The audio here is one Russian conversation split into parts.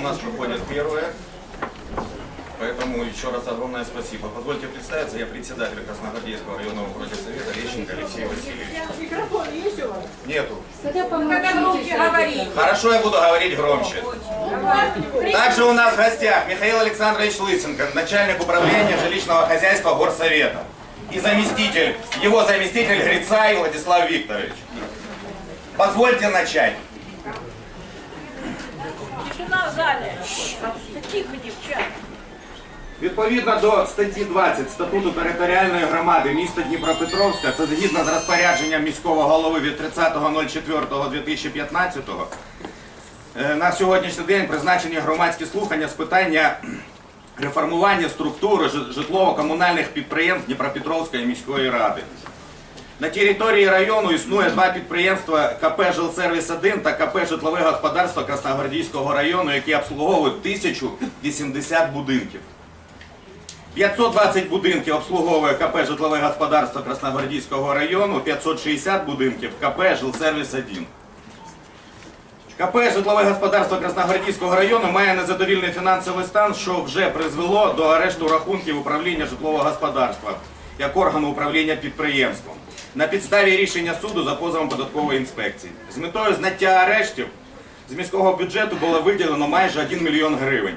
у нас проходит первое. Поэтому еще раз огромное спасибо. Позвольте представиться, я председатель Красногвардейского районного совета Лещенко Алексей Васильевич. Микрофон есть у вас? Нету. Когда громче говорить. Хорошо, я буду говорить громче. Также у нас в гостях Михаил Александрович Лысенко, начальник управления жилищного хозяйства Горсовета. И заместитель, его заместитель Грицай Владислав Викторович. Позвольте начать. Зале. Тихо, девчата. Відповідно до статті 20 статуту територіальної громади міста Дніпропетровська та згідно з розпорядженням міського голови від 30.04.2015 е, на сьогоднішній день призначені громадські слухання з питання реформування структури житлово-комунальних підприємств Дніпропетровської міської ради. На території району існує два підприємства КП «Жилсервіс-1» та КП «Житлове господарство Красногвардійського району, які обслуговують 1080 будинків. 520 будинків обслуговує КП «Житлове господарство Красногвардійського району, 560 будинків КП «Жилсервіс-1». КП «Житлове господарство Красногвардійського району має незадовільний фінансовий стан, що вже призвело до арешту рахунків управління житлового господарства як органу управління підприємством на підставі рішення суду за позовом податкової інспекції. З метою зняття арештів з міського бюджету було виділено майже 1 мільйон гривень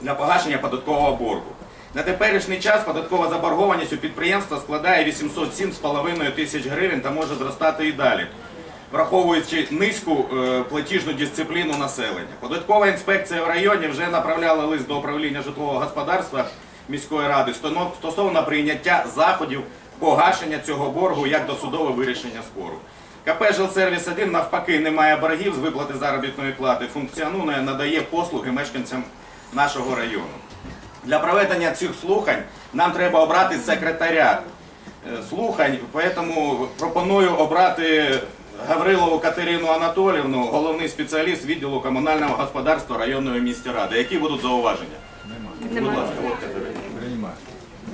для погашення податкового боргу. На теперішній час податкова заборгованість у підприємства складає 807,5 тисяч гривень та може зростати і далі, враховуючи низьку е, платіжну дисципліну населення. Податкова інспекція в районі вже направляла лист до управління житлового господарства міської ради стосовно прийняття заходів погашення цього боргу як досудове вирішення спору. КП «Жилсервіс 1 навпаки не має боргів з виплати заробітної плати, функціонує, надає послуги мешканцям нашого району. Для проведення цих слухань нам треба обрати секретаря е, слухань, тому пропоную обрати Гаврилову Катерину Анатолівну, головний спеціаліст відділу комунального господарства районної міської ради. Які будуть зауваження? Будь ласка, от Катерина.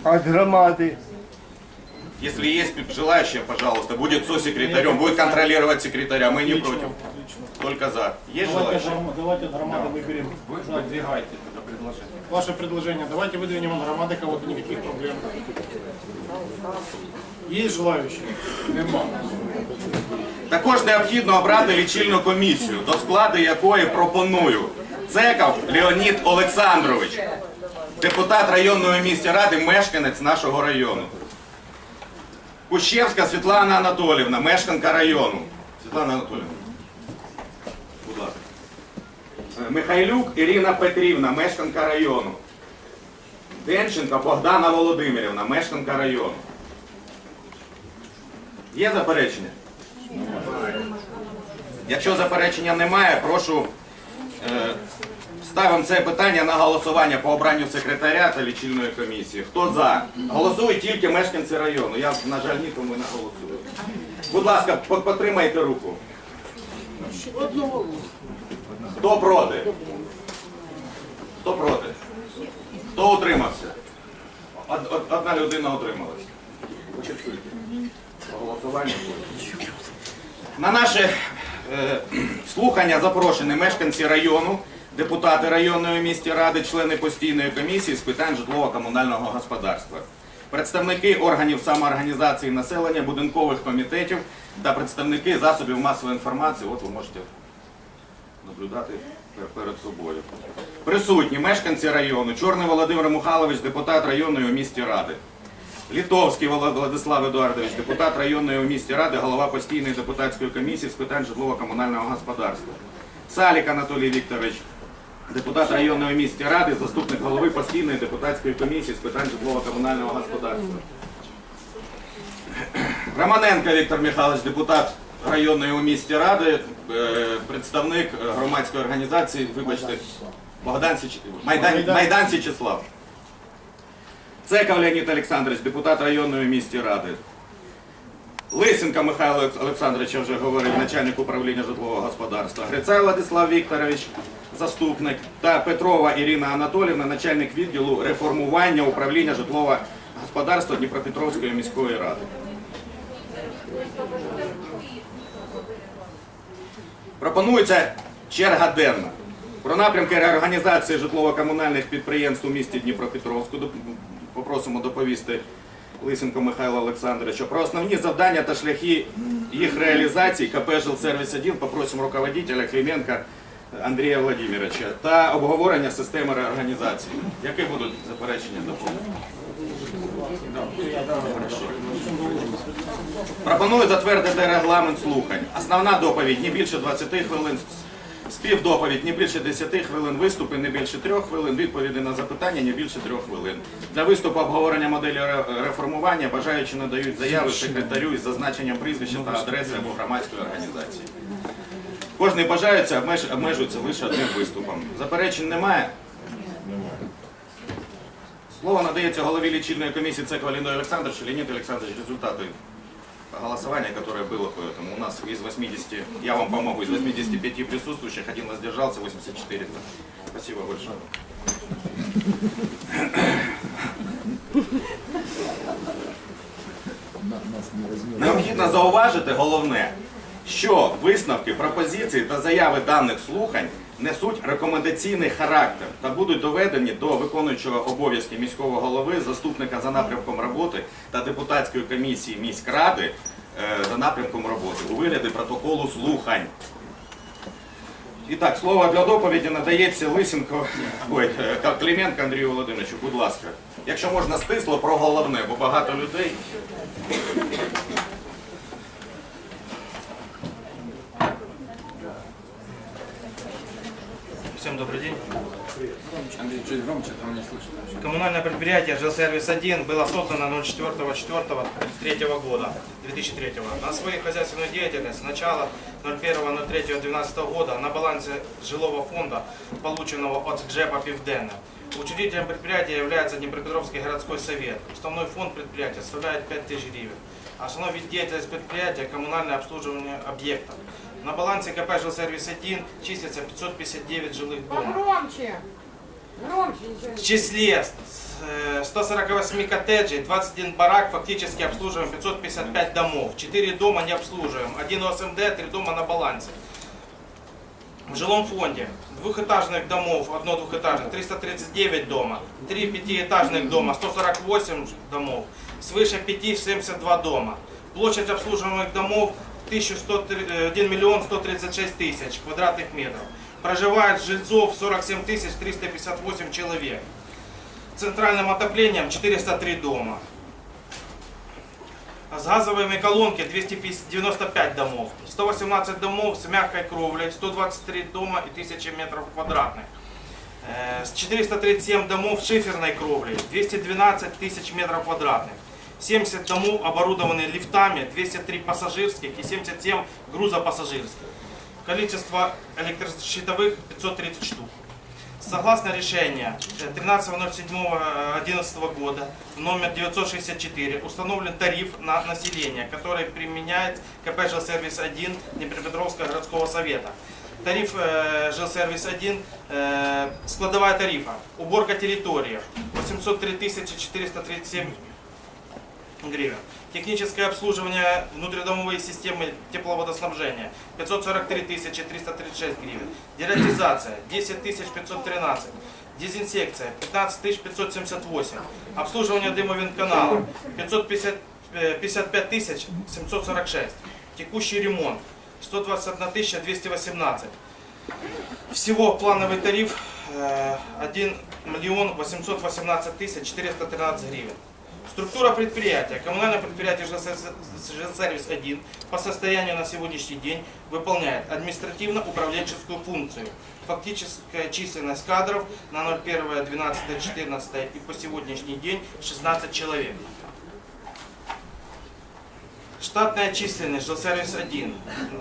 От громади. Если есть желающие, пожалуйста, будет со-секретарем, будет контролировать секретаря, мы не против. Только за. Есть Давайте, желающие? от гром- давайте от громады выберем. Выдвигайте это предложение. Ваше предложение. Давайте выдвинем от громады кого-то, никаких проблем. Есть желающие? Нема. Також необхідно обрати лічильну комісію, до складу якої пропоную Цеков Леонід Олександрович, депутат районної міської ради, мешканець нашого району. Кущевська Світлана Анатолівна, мешканка району. Світлана Анатолівна. Будь ласка. Е, Михайлюк Ірина Петрівна, мешканка району. Денченко Богдана Володимирівна, мешканка району. Є заперечення? Якщо заперечення немає, прошу е, ставимо це питання на голосування по обранню секретаря та лічильної комісії. Хто за? Голосують тільки мешканці району. Я, на жаль, нікому не голосую. Будь ласка, по- потримайте руку. Хто проти? Хто проти? Хто утримався? Од- од- Одна людина утрималася. Голосування. На наше е, слухання запрошені мешканці району, депутати районної міської ради, члени постійної комісії з питань житлово-комунального господарства, представники органів самоорганізації населення, будинкових комітетів та представники засобів масової інформації. От ви можете наблюдати перед собою. Присутні мешканці району, Чорний Володимир Михайлович, депутат районної у місті ради. Літовський Владислав Едуардович, депутат районної у місті ради, голова постійної депутатської комісії з питань житлово-комунального господарства. Салік Анатолій Вікторович, депутат районної місті ради, заступник голови постійної депутатської комісії з питань житлово-комунального господарства. Романенко Віктор Михайлович, депутат районної у місті ради, е, представник громадської організації, вибачте, Богдан Січ... Майдан... Майдан Січеслав. Цеков Леонід Олександрович, депутат районної місті ради. Лисенко Михайло Олександрович, я вже говорив, начальник управління житлового господарства. Грицай Владислав Вікторович, заступник. Та Петрова Ірина Анатолівна, начальник відділу реформування управління житлового господарства Дніпропетровської міської ради. Пропонується черга денна. Про напрямки реорганізації житлово-комунальних підприємств у місті Дніпропетровську попросимо доповісти Лисенко Михайла Олександровича. Про основні завдання та шляхи їх реалізації КП «Жилсервіс 1 попросимо руководителя Клименка Андрія Владимировича та обговорення системи реорганізації. Які будуть заперечення доповнення? Пропоную затвердити регламент слухань. Основна доповідь не більше 20 хвилин, співдоповідь не більше 10 хвилин, виступи не більше 3 хвилин, відповіді на запитання не більше 3 хвилин. Для виступу обговорення моделі реформування бажаючи надають заяви секретарю із зазначенням прізвища та адреси або громадської організації. Кожний бажаючий обмеж- обмежується лише одним виступом. Заперечень немає. Слово надається голові лічильної комісії ЦЕК Валерию Александровичу. Леонид Александрович, результаты голосования, которое было, поэтому у нас из 80, я вам помогу, из 85 присутствующих один воздержался, 84 за. Спасибо большое. Необхідно зауважити головне, що висновки, пропозиції та заяви даних слухань несуть рекомендаційний характер та будуть доведені до виконуючого обов'язки міського голови, заступника за напрямком роботи та депутатської комісії міськради е, за напрямком роботи у вигляді протоколу слухань. І так, слово для доповіді надається Лисенко, ой, е, Клименко Андрію Володимировичу, будь ласка. Якщо можна стисло про головне, бо багато людей. Всем добрый день. Андрей, чуть громче, там не слышно. Коммунальное предприятие «Жилсервис-1» было создано 04.04.2003 года, 2003 На свою хозяйственную деятельность с начала 01.03.2012 года на балансе жилого фонда, полученного от Джепа Пивдена. Учредителем предприятия является Днепропетровский городской совет. Уставной фонд предприятия составляет 5000 гривен. Основной вид деятельности предприятия – коммунальное обслуживание объектов. На балансе КП «Жилсервис-1» числится 559 жилых домов. Громче. Громче. В числе э, 148 коттеджей, 21 барак фактически обслуживаем 555 домов. 4 дома не обслуживаем. Один ОСМД, 3 дома на балансе. В жилом фонде двухэтажных домов, одно двухэтажное, 339 дома, 3 пятиэтажных дома, 148 домов, свыше 5 72 дома. Площадь обслуживаемых домов 1103 1 миллион 136 тысяч квадратных метров. Проживает жильцов 47 тысяч 358 человек. Центральным отоплением 403 дома. С газовыми колонки 295 домов, 118 домов с мягкой кровлей, 123 дома и 1000 метров квадратных. Э, с 437 домов с шиферной кровлей, 212 тысяч метров квадратных. 70 домов оборудованы лифтами, 203 пассажирских и 77 грузопассажирских. Количество электрощитовых 530 штук. Согласно решения 13.07.2011 года номер 964 установлен тариф на население, который применяет КП «Жилсервис-1» Днепропетровского городского совета. Тариф э, «Жилсервис-1», э, складовая тарифа, уборка территории 803 437 гривен. Техническое обслуживание внутридомовой системы тепловодоснабжения 543 336 гривен. Дератизация 10 513. Дезинсекция 15 578. Обслуживание дымовинканала 550, э, 55 746. Текущий ремонт 121 218. Всего плановый тариф э, 1 миллион 818 тысяч 413 гривен. Структура предприятия. Коммунальное предприятие «Жилсервис-1» по состоянию на сегодняшний день выполняет административно-управленческую функцию. Фактическая численность кадров на 01.12.14 и по сегодняшний день 16 человек. Штатная численность «Жилсервис-1»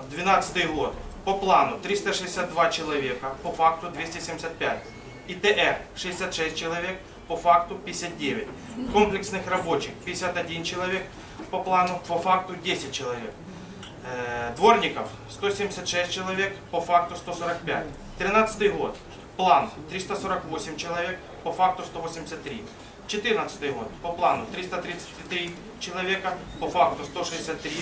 12 год. По плану 362 человека, по факту 275. ИТР 66 человек, по факту 59. Комплексных рабочих 51 человек, по плану, по факту 10 человек. Э, Дворников 176 человек, по факту 145. 13 год. План 348 человек, по факту 183. 14 год. По плану 333 человека, по факту 163.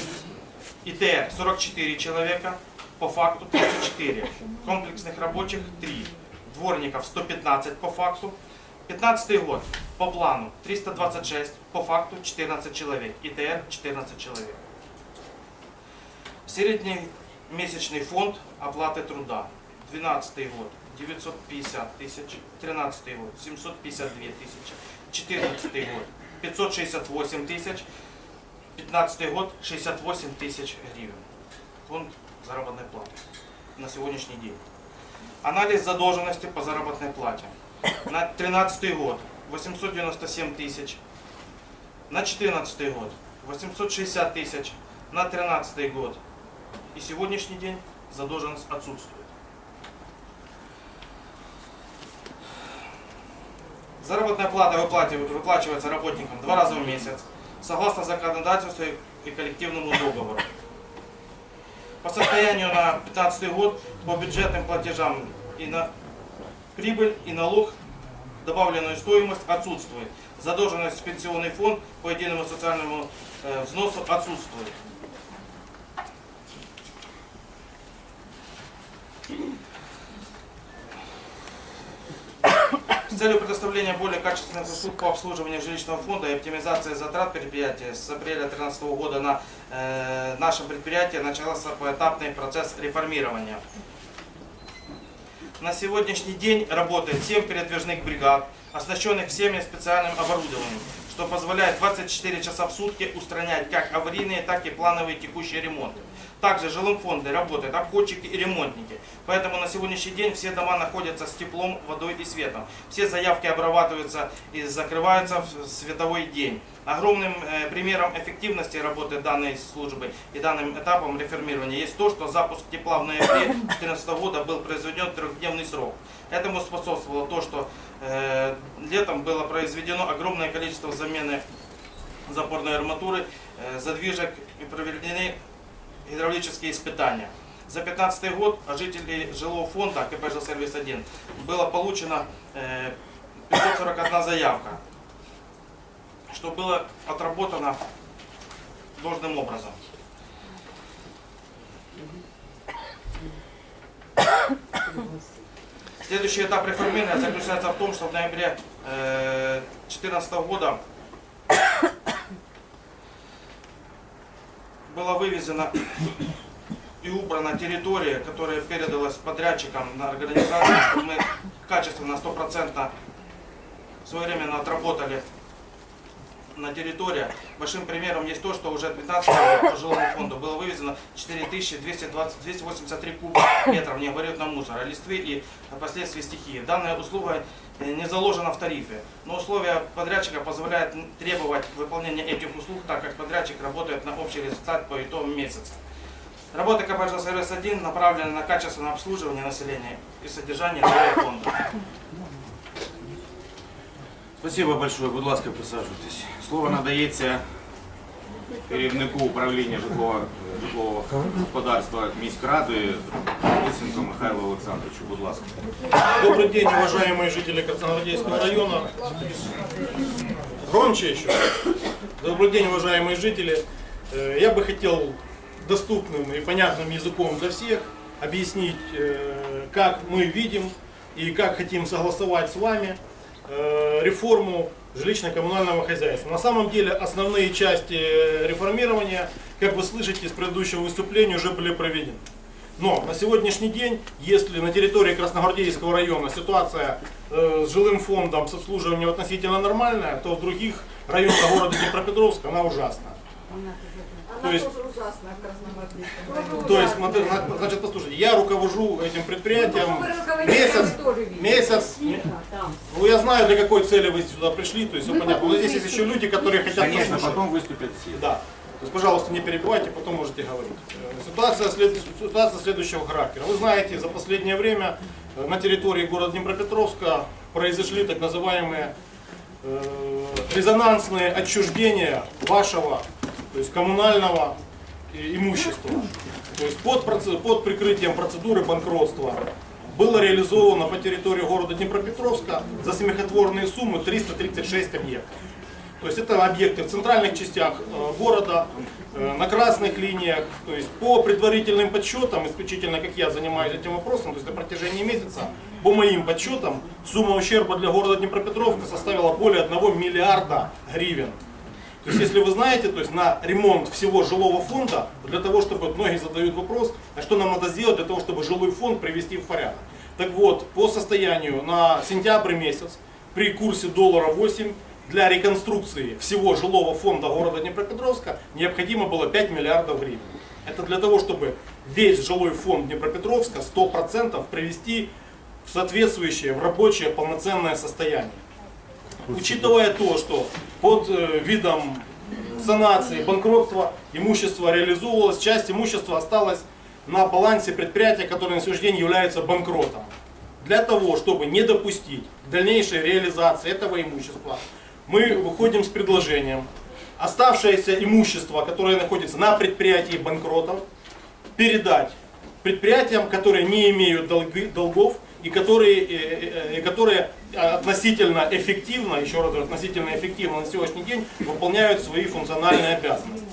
ИТР 44 человека, по факту 34. Комплексных рабочих 3. дворников 115 по факту. 15 год по плану 326, по факту 14 человек, ИТР 14 человек. Средний месячный фонд оплаты труда. 12 год 950 тысяч, 13 год 752 тысячи, 14 год 568 тысяч, 15 год 68 тысяч гривен. Фонд заработной платы на сегодняшний день. Анализ задолженности по заработной плате. На 13 год 897 тысяч. На 14 год 860 тысяч. На 13 год. И сегодняшний день задолженность отсутствует. Заработная плата выплачивается, работникам два раза в месяц, согласно законодательству и коллективному договору. По состоянию на 2015 год по бюджетным платежам и на прибыль, и налог, добавленную стоимость отсутствует. Задолженность в пенсионный фонд по единому социальному э, взносу отсутствует. С целью предоставления более качественных услуг по обслуживанию жилищного фонда и оптимизации затрат предприятия с апреля 2013 года на э, нашем предприятии начался поэтапный процесс реформирования. На сегодняшний день работает 7 передвижных бригад, оснащенных всеми специальным оборудованием, что позволяет 24 часа в сутки устранять как аварийные, так и плановые текущие ремонты. Также в жилом фонде работают обходчики и ремонтники. Поэтому на сегодняшний день все дома находятся с теплом, водой и светом. Все заявки обрабатываются и закрываются в световой день. Огромным э, примером эффективности работы данной службы и данным этапом реформирования есть то, что запуск тепла в ноябре 2014 года был произведен трехдневный срок. Этому способствовало то, что э, летом было произведено огромное количество замены запорной арматуры, э, задвижек и проведены гидравлические испытания. За 2015 год от жителей жилого фонда КП «Жилсервис 1» было получено э, 541 заявка, что было отработано должным образом. Следующий этап реформирования заключается в том, что в ноябре 2014 года была вывезена и убрана территория, которая передалась подрядчикам на организацию, чтобы мы качественно, стопроцентно своевременно отработали на территории. Большим примером есть то, что уже 15 по жилому фонду было вывезено 4220 283 куба метров необоротного мусора, листвы и последствий стихии. Данная услуга э, не заложена в тарифе, но условия подрядчика позволяют требовать выполнения этих услуг, так как подрядчик работает на общий результат по итогам месяца. Работа КП «Жилсервис 1» направлена на качественное обслуживание населения и содержание жилого фонда. Спасибо большое, будь ласка, присаджуйтесь. Слово надається керівнику управління житлового, житлового господарства міськради Лисенко Михайлу Олександровичу. Будь ласка. Добрый день, уважаемые жители Красногвардейского района. Громче еще. Добрый день, уважаемые жители. Э, Я бы хотел доступным и понятным языком для всех объяснить, э, как мы видим и как хотим согласовать с вами э, реформу жилищно-коммунального хозяйства. На самом деле основные части э, реформирования, как вы слышите из предыдущего выступления, уже были проведены. Но на сегодняшний день, если на территории Красногвардейского района ситуация э, с жилым фондом, с обслуживанием относительно нормальная, то в других районах города Днепропетровска она ужасная. То есть, то есть, значит, послушайте, я руковожу этим предприятием месяц, месяц, ну я знаю, для какой цели вы сюда пришли, то есть все понятно. Но здесь есть еще люди, которые хотят Конечно, потом выступят все. Да. То есть, пожалуйста, не перебивайте, потом можете говорить. Э, Ситуация, след- ситуация следующего характера. Вы знаете, за последнее время э, на территории города Днепропетровска произошли так называемые э, резонансные отчуждения вашего, то есть коммунального э, имущества. То есть под, под прикрытием процедуры банкротства было реализовано по территории города Днепропетровска за смехотворные суммы 336 объектов. То есть это объекты в центральных частях э, города, э, на красных линиях. То есть по предварительным подсчетам, исключительно как я занимаюсь этим вопросом, то есть на протяжении месяца, по моим подсчетам, сумма ущерба для города Днепропетровска составила более 1 миллиарда гривен. То есть, если вы знаете, то есть на ремонт всего жилого фонда, для того, чтобы многие задают вопрос, а что нам надо сделать для того, чтобы жилой фонд привести в порядок. Так вот, по состоянию на сентябрь месяц при курсе доллара 8 для реконструкции всего жилого фонда города Днепропетровска необходимо было 5 миллиардов гривен. Это для того, чтобы весь жилой фонд Днепропетровска 100% привести в соответствующее, в рабочее полноценное состояние. Учитывая то, что под э, видом санации, банкротства имущество реализовывалось, часть имущества осталась на балансе предприятия, которое на сегодняшний день является банкротом. Для того, чтобы не допустить дальнейшей реализации этого имущества, мы выходим с предложением оставшееся имущество, которое находится на предприятии банкротов, передать предприятиям, которые не имеют долги- долгов и которые, э, э, и которые относительно эффективно, еще раз относительно эффективно на сегодняшний день выполняют свои функциональные обязанности.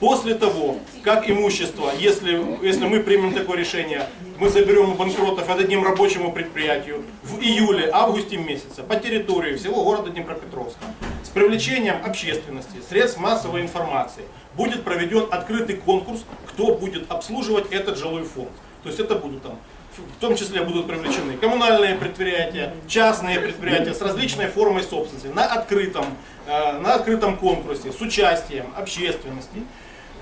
После того, как имущество, если, если мы примем такое решение, мы заберем у банкротов и отдадим рабочему предприятию в июле-августе месяце по территории всего города Днепропетровска с привлечением общественности, средств массовой информации будет проведен открытый конкурс, кто будет обслуживать этот жилой фонд. То есть это будут там, в том числе будут привлечены коммунальные предприятия, частные предприятия с различной формой собственности на открытом, э, на открытом конкурсе с участием общественности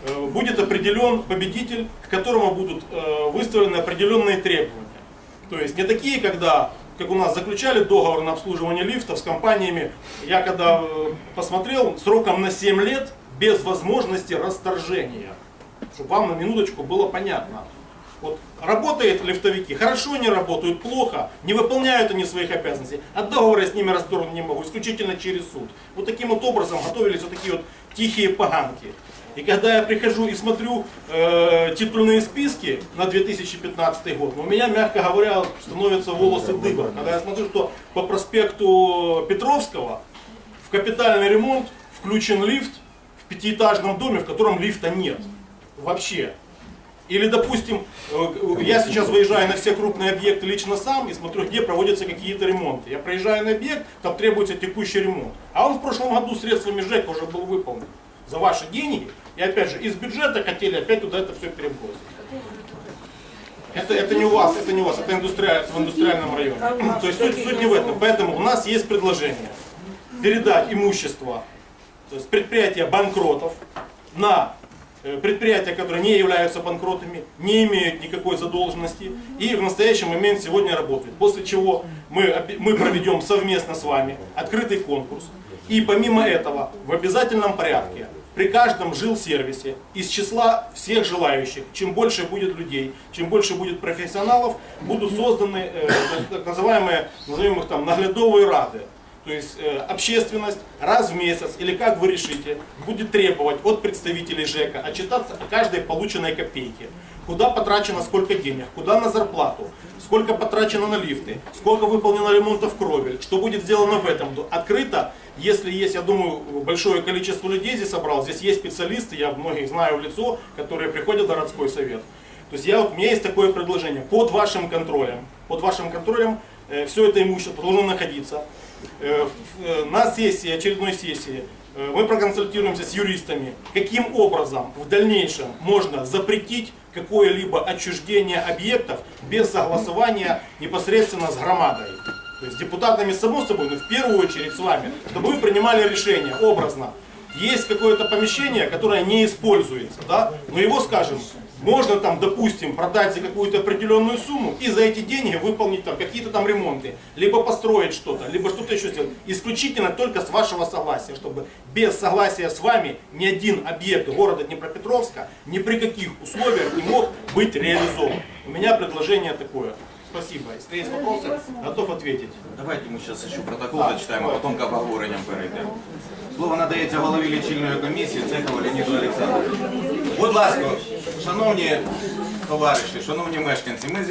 э, будет определен победитель, к которому будут э, выставлены определенные требования. То есть не такие, когда, как у нас заключали договор на обслуживание лифтов с компаниями, я когда посмотрел, сроком на 7 лет без возможности расторжения. Чтобы вам на минуточку было понятно. Вот работают лифтовики, хорошо не работают, плохо, не выполняют они своих обязанностей, а договор я с ними расторгнуть не могу, исключительно через суд. Вот таким вот образом готовились вот такие вот тихие поганки. И когда я прихожу и смотрю э, титульные списки на 2015 год, ну, у меня, мягко говоря, становятся волосы дыбом. Когда я смотрю, что по проспекту Петровского в капитальный ремонт включен лифт в пятиэтажном доме, в котором лифта нет. Вообще. Или, допустим, э, я сейчас выезжаю на все крупные объекты лично сам и смотрю, где проводятся какие-то ремонты. Я проезжаю на объект, там требуется текущий ремонт. А он в прошлом году средствами ЖЭК уже был выполнен за ваши деньги. И опять же, из бюджета хотели опять туда это все перебросить. Это, это не у вас, это не у вас, это индустрия, в индустриальном районе. То есть суть, суть не в этом. Поэтому у нас есть предложение передать имущество то есть предприятия банкротов на предприятия, которые не являются банкротами, не имеют никакой задолженности и в настоящий момент сегодня работают. После чего мы, мы проведем совместно с вами открытый конкурс. И помимо этого, в обязательном порядке, при каждом жилсервисе из числа всех желающих, чем больше будет людей, чем больше будет профессионалов, будут созданы э, так называемые, назовем их там, наглядовые рады. То есть э, общественность раз в месяц, или как вы решите, будет требовать от представителей ЖЭКа отчитаться о каждой полученной копейке. Куда потрачено сколько денег, куда на зарплату, сколько потрачено на лифты, сколько выполнено ремонтов кровель, что будет сделано в этом году. Открыто, если есть, я думаю, большое количество людей здесь собрал, здесь есть специалисты, я многих знаю в лицо, которые приходят в городской совет. То есть я, у меня есть такое предложение, под вашим контролем, под вашим контролем э, все это имущество должно находиться. Э, э, на сессии, очередной сессии, э, мы проконсультируемся с юристами, каким образом в дальнейшем можно запретить какое-либо отчуждение объектов без согласования непосредственно с громадой. То есть депутатами само собой, но в первую очередь с вами, чтобы вы принимали решение образно. Есть какое-то помещение, которое не используется, да, но его, скажем, можно там, допустим, продать за какую-то определенную сумму и за эти деньги выполнить там какие-то там ремонты, либо построить что-то, либо что-то еще сделать. Исключительно только с вашего согласия, чтобы без согласия с вами ни один объект города Днепропетровска ни при каких условиях не мог быть реализован. У меня предложение такое. Спасибо. Если есть вопросы, готов ответить. Давайте ми зараз ще протокол зачитаємо, а потім к обговоренням перейдемо. Слово надається голові лічильної комісії Цехову Леоніду Олександровичу. Будь ласка, шановні товариші, шановні мешканці, ми зібрали